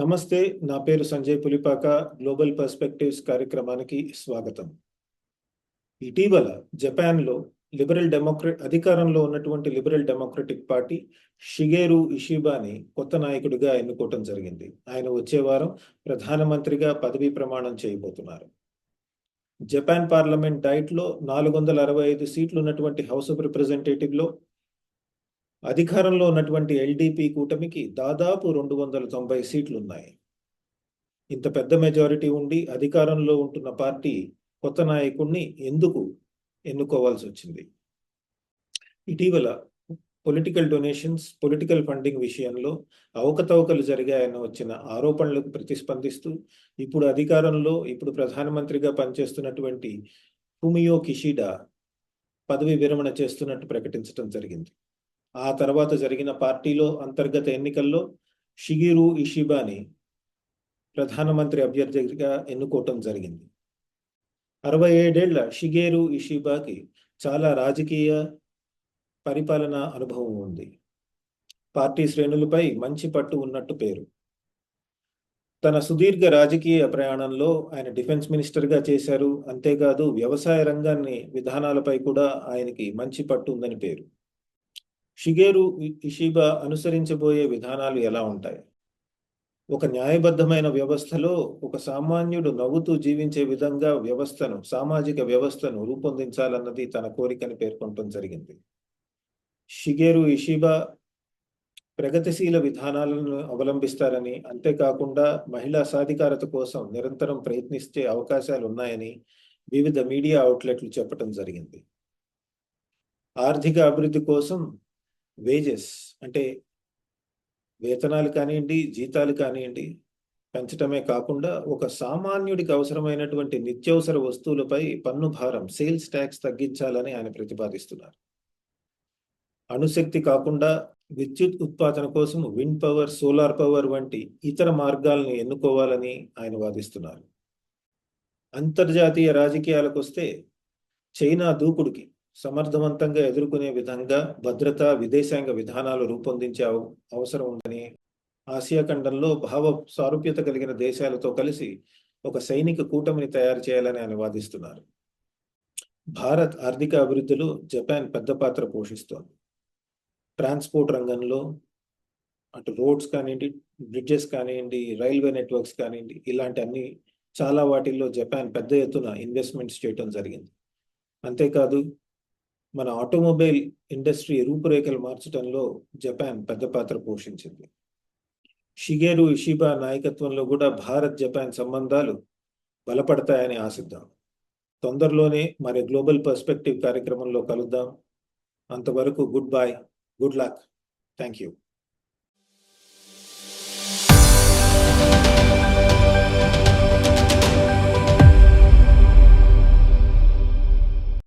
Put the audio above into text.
నమస్తే నా పేరు సంజయ్ పులిపాక గ్లోబల్ పర్స్పెక్టివ్స్ కార్యక్రమానికి స్వాగతం. ఇటీవల జపాన్లో లిబరల్ డెమోక్రట్ అధికారంలో ఉన్నటువంటి లిబరల్ డెమోక్రటిక్ పార్టీ షిగేరు ఇషిబాని కొత్త నాయకుడిగా ఎన్నుకోవటం జరిగింది. ఆయన వచ్చే వారం ప్రధానమంత్రిగా పదవీ ప్రమాణం చేయబోతున్నారు. జపాన్ పార్లమెంట్ డైట్లో నాలుగు వందల అరవై ఐదు సీట్లు ఉన్నటువంటి హౌస్ ఆఫ్ రిప్రజెంటేటివ్లో అధికారంలో ఉన్నటువంటి ఎల్డిపి కూటమికి దాదాపు రెండు వందల తొంభై సీట్లు ఉన్నాయి ఇంత పెద్ద మెజారిటీ ఉండి అధికారంలో ఉంటున్న పార్టీ కొత్త నాయకుణ్ణి ఎందుకు ఎన్నుకోవాల్సి వచ్చింది? ఇటీవల పొలిటికల్ డొనేషన్స్ పొలిటికల్ ఫండింగ్ విషయంలో అవకతవకలు జరిగాయని వచ్చిన ఆరోపణలకు ప్రతిస్పందిస్తూ ఇప్పుడు అధికారంలో ఇప్పుడు ప్రధానమంత్రిగా పనిచేస్తున్నటువంటి ఫుమియో కిషిడా పదవి విరమణ చేస్తున్నట్టు ప్రకటించడం జరిగింది. ఆ తర్వాత జరిగిన పార్టీలో అంతర్గత ఎన్నికల్లో షిగిరు ఇషిబాని ప్రధానమంత్రి అభ్యర్థిగా ఎన్నుకోవటం జరిగింది. అరవై ఏడేళ్ళ షిగేరు ఇషిబాకి చాలా రాజకీయ పరిపాలన అనుభవం ఉంది. పార్టీ శ్రేణులపై మంచి పట్టు ఉన్నట్టు పేరు. తన సుదీర్ఘ రాజకీయ ప్రయాణంలో ఆయన డిఫెన్స్ మినిస్టర్గా చేశారు. అంతేకాదు వ్యవసాయ రంగాన్ని విధానాలపై కూడా ఆయనకి మంచి పట్టు ఉందని పేరు. షిగేరు ఇషిబా అనుసరించబోయే విధానాలు ఎలా ఉంటాయి? ఒక న్యాయబద్ధమైన వ్యవస్థలో ఒక సామాన్యుడు నవ్వుతూ జీవించే విధంగా వ్యవస్థను సామాజిక వ్యవస్థను రూపొందించాలన్నది తన కోరికని పేర్కొనటం జరిగింది. షిగేరు ఇషిబా ప్రగతిశీల విధానాలను అవలంబిస్తారని అంతేకాకుండా మహిళా సాధికారత కోసం నిరంతరం ప్రయత్నిస్తే అవకాశాలు ఉన్నాయని వివిధ మీడియా అవుట్లెట్లు చెప్పడం జరిగింది. ఆర్థిక అభివృద్ధి కోసం వేజెస్ అంటే వేతనాలు కానివ్వండి జీతాలు కానివ్వండి పెంచటమే కాకుండా ఒక సామాన్యుడికి అవసరమైనటువంటి నిత్యావసర వస్తువులపై పన్ను భారం సేల్స్ ట్యాక్స్ తగ్గించాలని ఆయన ప్రతిపాదిస్తున్నారు. అణుశక్తి కాకుండా విద్యుత్ ఉత్పాదన కోసం విండ్ పవర్ సోలార్ పవర్ వంటి ఇతర మార్గాలను ఎన్నుకోవాలని ఆయన వాదిస్తున్నారు. అంతర్జాతీయ రాజకీయాలకు వస్తే చైనా దూకుడికి సమర్థవంతంగా ఎదుర్కొనే విధంగా భద్రతా విదేశాంగ విధానాలు రూపొందించే అవసరం ఉందని ఆసియా ఖండంలో భావ సారూప్యత కలిగిన దేశాలతో కలిసి ఒక సైనిక కూటమిని తయారు చేయాలని ఆయన వాదిస్తున్నారు. భారత్ ఆర్థిక అభివృద్ధిలో జపాన్ పెద్ద పాత్ర పోషిస్తోంది. ట్రాన్స్పోర్ట్ రంగంలో అటు రోడ్స్ కానివ్వండి బ్రిడ్జెస్ కానివ్వండి రైల్వే నెట్వర్క్స్ కానివ్వండి ఇలాంటి అన్ని చాలా వాటిల్లో జపాన్ పెద్ద ఎత్తున ఇన్వెస్ట్మెంట్స్ చేయటం జరిగింది. అంతేకాదు మన ఆటోమొబైల్ ఇండస్ట్రీ రూపురేఖలు మార్చడంలో జపాన్ పెద్ద పాత్ర పోషించింది. షిగేరు ఇషిబా నాయకత్వంలో కూడా భారత్ జపాన్ సంబంధాలు బలపడతాయని ఆశిద్దాం. తొందరలోనే మరి గ్లోబల్ పర్స్పెక్టివ్ కార్యక్రమంలో కలుద్దాం. అంతవరకు good bye good luck. Thank you